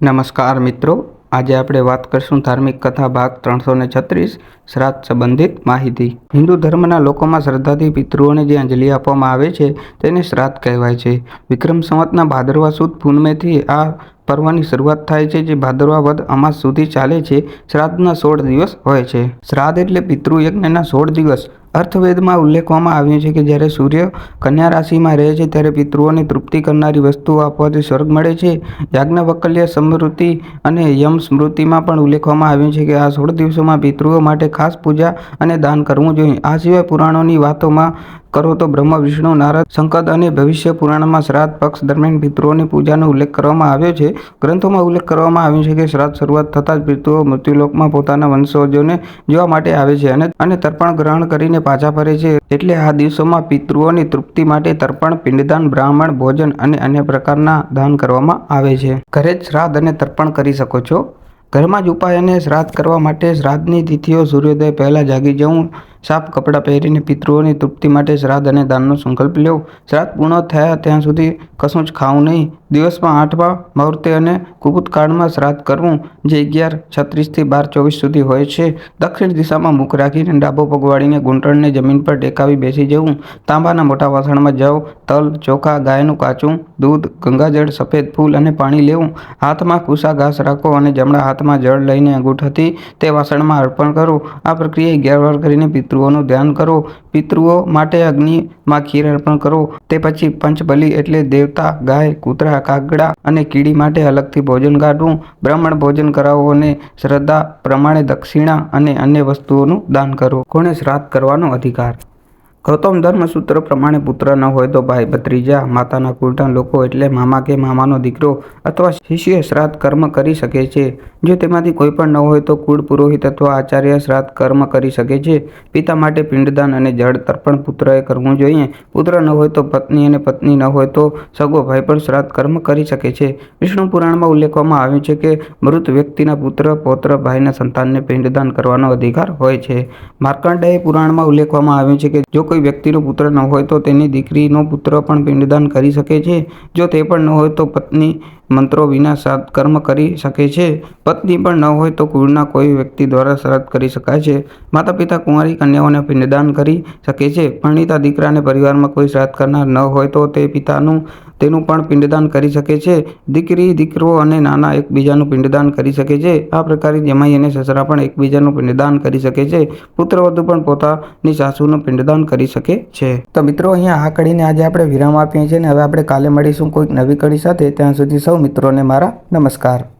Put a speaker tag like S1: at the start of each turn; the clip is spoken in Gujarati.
S1: નમસ્કાર મિત્રો. આજે આપણે વાત કરશું ધાર્મિક કથા ભાગ ત્રણસો ને છત્રીસ, શ્રાદ્ધ સંબંધિત માહિતી. હિન્દુ ધર્મના લોકોમાં શ્રદ્ધાથી પિતૃઓને જે અંજલિ આપવામાં આવે છે, તેને શ્રાદ્ધ કહેવાય છે. વિક્રમ સંવતના ભાદરવા સુદ પૂનમેથી આ પર્વની શરૂઆત થાય છે, જે ભાદરવા વધ અમાસ સુધી ચાલે છે. શ્રાદ્ધના સોળ દિવસ હોય છે. શ્રાદ્ધ એટલે પિતૃયજ્ઞના સોળ દિવસ. અર્થવેદમાં ઉલ્લેખવામાં આવ્યું છે કે જ્યારે સૂર્ય કન્યા રાશિમાં રહે છે, ત્યારે પિતૃઓને તૃપ્તિ કરનારી વસ્તુઓ આપવાથી સ્વર્ગ મળે છે. યાજ્ઞવકલ્ય સ્મૃતિ અને યમ સ્મૃતિમાં પણ ઉલ્લેખવામાં આવ્યું છે કે આ સોળ દિવસોમાં પિતૃઓ માટે ખાસ પૂજા અને દાન કરવું જોઈએ. આ સિવાય પુરાણોની વાતોમાં કરો તો બ્રહ્મ, વિષ્ણુ, નારદ સંકદ અને ભવિષ્ય પુરાણમાં શ્રાદ્ધ પક્ષ દરમિયાન પિતૃઓની પૂજાનો ઉલ્લેખ કરવામાં આવ્યો છે. ગ્રંથોમાં ઉલ્લેખ કરવામાં આવ્યો છે કે શ્રાદ્ધ શરૂઆત થતાં જ પિતૃઓ મૃત્યુલોકમાં પોતાના વંશજોને જોવા માટે આવે છે અને અને તર્પણ ગ્રહણ કરીને પાછા ફરે છે. એટલે આ દિવસોમાં પિતૃઓની તૃપ્તિ માટે તર્પણ, પિંડદાન, બ્રાહ્મણ, ભોજન અને અન્ય પ્રકારના દાન કરવામાં આવે છે. ઘરે જ શ્રાદ્ધ અને તર્પણ કરી શકો છો. ઘરમાં જ ઉપાય અને શ્રાદ્ધ કરવા માટે શ્રાદ્ધની તિથિઓ સૂર્યોદય પહેલાં જાગી જવું સાફ કપડાં પહેરીને પિતૃઓની તૃપ્તિ માટે શ્રાદ્ધ અને દાનનો સંકલ્પ લેવો શ્રાદ્ધ પૂર્ણ થયા ત્યાં સુધી કશું જ ખાવું નહીં. દિવસમાં આઠમા મુહૂર્તે અને કુપુતકાળમાં શ્રાદ્ધ કરવું જે અગિયાર છત્રીસથી બાર, ચોવીસ સુધી હોય છે. દક્ષિણ દિશામાં મુખ રાખીને ડાબો પગ વાળીને ઘૂંટણને જમીન પર ટેકાવી બેસી જવું. તાંબાના મોટા વાસણમાં જવ તલ, ચોખા, ગાયનું કાચું, દૂધ, ગંગાજળ, સફેદ ફૂલ અને પાણી લેવું. હાથમાં કુસા ઘાસ રાખો અને જમણા હાથમાં જળ લઈને અંગૂઠાથી તે વાસણમાં અર્પણ કરો. આ પ્રક્રિયા અગિયાર વાર કરીને પિતૃઓનું ધ્યાન કરો. પિતૃઓ માટે અગ્નિમાં ખીર અર્પણ કરો. તે પછી પંચબલી એટલે દેવતા, ગાય, કૂતરા, કાગડા અને કીડી માટે અલગથી ભોજન કાઢવું બ્રાહ્મણ ભોજન કરાવો અને શ્રદ્ધા પ્રમાણે દક્ષિણા અને અન્ય વસ્તુઓનું દાન કરો. કોને શ્રાદ્ધ કરવાનો અધિકાર. ગૌતમ ધર્મસૂત્ર પ્રમાણે પુત્ર ન હોય તો ભાઈ ભત્રીજા, માતાના કુળના લોકો એટલે મામા કે મામાનો દીકરો અથવા શિષ્ય શ્રાદ્ધ કર્મ કરી શકે છે. જો તેમાંથી કોઈ પણ ન હોય તો કુળ પુરોહિત અથવા આચાર્ય શ્રાદ્ધ કર્મ કરી શકે છે. પિતા માટે પિંડદાન અને જળ તર્પણ પુત્રએ કરવું જોઈએ. પુત્ર ન હોય તો પત્ની અને પત્ની ન હોય તો સગો ભાઈ પણ શ્રાદ્ધ કર્મ કરી શકે છે. વિષ્ણુ પુરાણમાં ઉલ્લેખવામાં આવ્યું છે કે મૃત વ્યક્તિના પુત્ર, પૌત્ર, ભાઈના સંતાનને પિંડદાન કરવાનો અધિકાર હોય છે. માર્કંડેય પુરાણમાં ઉલ્લેખવામાં આવ્યું છે કે જો કોઈ વ્યક્તિનો પુત્ર ન હોય તો તેની દીકરીનો પુત્ર પણ પિંડદાન કરી શકે છે. જો તે પણ ન હોય તો પત્ની મંત્રો વિના શ્રાદ્ધ કર્મ કરી શકે છે. પત્ની પણ ન હોય તો કુળના કોઈ વ્યક્તિ દ્વારા શ્રાદ્ધ કરી શકાય છે. માતા પિતા કુંવારી કન્યાઓને પિંડદાન કરી શકે છે. પરણિતા દીકરાને પરિવારમાં કોઈ શ્રાદ્ધ કરનાર ન હોય તો તે પિતાનું, તેનું પણ પિંડદાન કરી શકે છે. દીકરી, દીકરો અને નાના એકબીજાનું પિંડદાન કરી શકે છે. આ પ્રકારે જમાઈ અને સસરા પણ એકબીજાનું પિંડદાન કરી શકે છે. પુત્રવધુ પણ પોતાની સાસુનું પિંડદાન કરી શકે છે. તો મિત્રો, અહીંયા આ કડીને આજે આપણે વિરામ આપીએ છીએ અને હવે આપણે કાલે મળીશું કોઈક નવી કડી સાથે. ત્યાં સુધી સૌ મિત્રોને મારા નમસ્કાર.